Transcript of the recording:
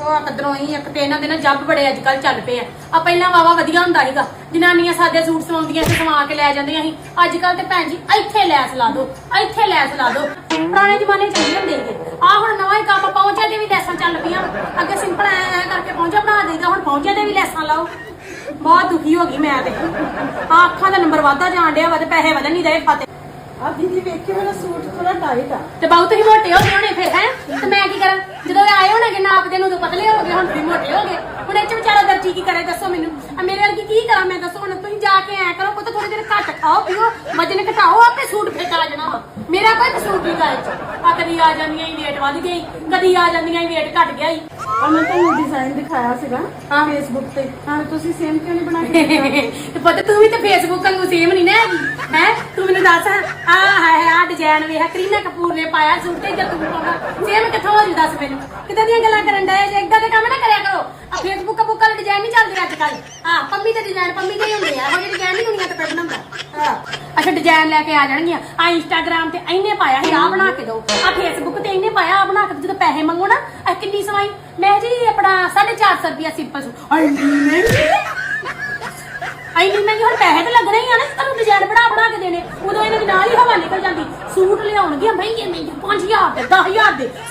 ਉਹ ਕਦਰੋਂ ਹੀ ਇੱਕ ਤੇ ਇਹਨਾਂ ਦੇ ਨਾ ਜੱਬ ਬੜੇ ਅੱਜ ਕੱਲ ਚੱਲ ਪਏ ਆ। ਆ ਪਹਿਲਾਂ ਵਾਵਾ ਵਧੀਆ ਹੁੰਦਾ ਸੀਗਾ। ਜਨਾਨੀਆਂ ਸਾਦੇ ਸੂਟ ਸਵਾਉਂਦੀਆਂ ਸੀ ਸਵਾ ਕੇ ਲੈ ਜਾਂਦੀਆਂ ਸੀ। ਅੱਜ ਕੱਲ ਤੇ ਭੈਣ ਜੀ ਇੱਥੇ ਲੈਸ ਲਾ ਦੋ ਇੱਥੇ ਲੈਸ ਲਾ ਦੋ ਪੁਰਾਣੇ ਜ਼ਮਾਨੇ ਚ ਨਹੀਂ ਹੁੰਦੇ ਸੀਗੇ। ਆ ਹੁਣ ਨਵਾਂ ਹੀ ਕੰਮ ਪਹੁੰਚੇ ਦੇ ਵੀ ਲੈਸਾਂ ਚੱਲ ਪਈਆਂ। ਅੱਗੇ ਸਿੰਪਲ ਐ ਐ ਕਰਕੇ ਪਹੁੰਚਾ ਬਣਾ ਦੇਈਦਾ ਹੁਣ ਪਹੁੰਚੇ ਦੇ ਵੀ ਲੈਸਾਂ ਲਾਓ। ਬਹੁਤ ਦੁਖੀ ਹੋ ਗਈ ਮੈਂ ਤੇ। ਆ ਅੱਖਾਂ ਦਾ ਨੰਬਰ ਵਾਧਾ ਜਾਣ ਡਿਆ ਵਾ ਤੇ ਪੈਸੇ ਵਧਣ ਨਹੀਂ ਰਹੇ ਖਾਤੇ। ਆ ਦੀਦੀ ਵੇਖਿਓ ਮੇਰਾ ਸੂਟ ਥੋੜਾ ਟਾਈਟ ਆ। ਤੇ ਬਹੁਤ ਹੀ ਮੋਟੇ ਹੋ ਗਏ ਹੋਣੇ ਫਿਰ ਹੈ ਤੇ ਮੈਂ ਕੀ ਕਰਾਂ ਜਦੋਂ ਇਹ ਆਏ ਹੋਣਗੇ ਨਾਪ ਦੇ ਨੂੰ ਤਾਂ ਪਤਲੇ ਹੋ ਗਏ ਹੁਣ ਵੀ ਮੋਟੇ ਹੋ ਗਏ। ਹੁਣ ਇਹ ਚ ਵਿਚਾਰਾ ਦਰਜੀ ਕੀ ਕਰੇ ਦੱਸੋ ਮੈਨੂੰ। ਆ ਮੇਰੇ ਵਰਗੀ ਕੀ ਕਰਾਂ ਮੈਂ ਦੱਸੋ ਹੁਣ ਤੁਸੀਂ ਜਾ ਕੇ ਐ ਕਰੋ ਪੁੱਤ ਥੋੜੇ ਦਿਨ ਘੱਟ ਖਾਓ ਪੀਓ ਵਜਨ ਘਟਾਓ ਆਪੇ ਸੂਟ ਫਿੱਟ ਆ ਜਾਣਾ ਵਾ। ਮੇਰਾ ਕੋਈ ਕਸੂਰ ਨਹੀਂ ਗਾ ਇਹ ਚ ਆ ਕਦੀ ਆ ਜਾਂਦੀਆਂ ਹੀ weight ਵੱਧ ਗਈ ਕਦੀ ਆ ਜਾਂਦੀਆਂ ਹੀ weight ਘਟ ਗਿਆ ਹੀ। ਆ ਮੈਂ ਤੁਹਾਨੂੰ ਡਿਜ਼ਾਈਨ ਦਿਖਾਇਆ ਸੀਗਾ ਹਾਂ। ਫੇਸਬੁੱਕ ਤੇ। ਹਾਂ ਤੁਸੀਂ ਸੇਮ ਕਿਉਂ ਨਹੀਂ ਬਣਾ ਕੇ ਦਿੱਤਾ? ਤੇ ਪੁੱਤ ਤੂੰ ਵੀ ਤੇ ਫੇਸਬੁੱਕ ਵਾਂਗੂ ਸੇਮ ਨਹੀਂ ਨਾ ਹੈਗੀ ਹੈ? ਤੂੰ ਮੈਨੂੰ ਦੱਸ ਆ ਹੈ ਆ ਡਿਜ਼ਾਈਨ ਵੇਖ ਕਰੀਨਾ ਕਪੂਰ ਨੇ ਪਾਇਆ ਸੂਟ ਤੇ ਜਦ ਤੂੰ ਪਾਉਣਾ। ਸੇਮ ਕਿੱਥੋਂ ਦੱਸ ਮੈਨੂੰ। ਕਿਦਾਂ ਦੀਆਂ ਗੱਲਾਂ ਕਰਨ ਡਏ ਜੇ ਇਦਾਂ ਦੇ ਕੰਮ ਨਾ ਕਰਿਆ ਕਰੋ। ਆ ਫੇਸਬੁੱਕ ਬੁੱਕ ਵਾਲੇ ਡਿਜ਼ਾਈਨ ਨਹੀਂ ਚੱਲਦੇ ਅੱਜ ਕੱਲ ਹਾਂ ਪੰਮੀ ਦੇ ਡਿਜ਼ਾਈਨ ਪੰਮੀ ਦੇ ਹੀ ਹੁੰਦੇ ਆ। ਉਹ ਡਿਜ਼ਾਈਨ ਨਹੀਂ ਦੁਨੀਆ ਤੇ ਕੋਈ ਬਣਾਉਂਦਾ। ਹਾਂ ਅੱਛਾ ਡਿਜ਼ਾਈਨ ਲੈ ਕੇ ਆ ਜਾਣਗੀਆਂ। ਆ ਇੰਸਟਾਗ੍ਰam ਤੇ ਇਹਨੇ ਪਾਇਆ ਸੀ ਆ ਬਣਾ ਕੇ ਦਿਓ ਆ ਫੇਸਬੁੱਕ ਤੇ ਇਹਨੇ ਪਾਇਆ ਆ ਬਣਾ ਕੇ ਦਿਓ। ਜਦੋਂ ਪੈਸੇ ਮੰਗੋ ਨਾ ਆ ਕਿੰਨੀ ਸਵਾਈ। ਮੈਂ ਜੀ, ਆਪਣਾ 450 ਰੁਪਿਆ ਸਿੰਪਲ ਸੂਟ ਆਈ ਮਹਿੰਗੀ ਮਹਿੰਗੀ, ਹੁਣ ਪੈਸੇ ਤੇ ਲੱਗਣੇ ਹੀ ਆ ਨਾ ਤੁਹਾਨੂੰ ਡਿਜ਼ਾਈਨ ਬਣਾ ਬਣਾ ਕੇ ਦੇਣੇ। ਉਦੋਂ ਇਹਨਾਂ ਦੀ ਨਾਲ ਹੀ ਹਵਾ ਨਿਕਲ ਜਾਂਦੀ। ਸੂਟ ਲਿਆਉਣਗੇ ਮਹਿੰਗੇ ਮਹਿੰਗੇ 5000 ਦੇ 10000 ਦੇ। ਸੋ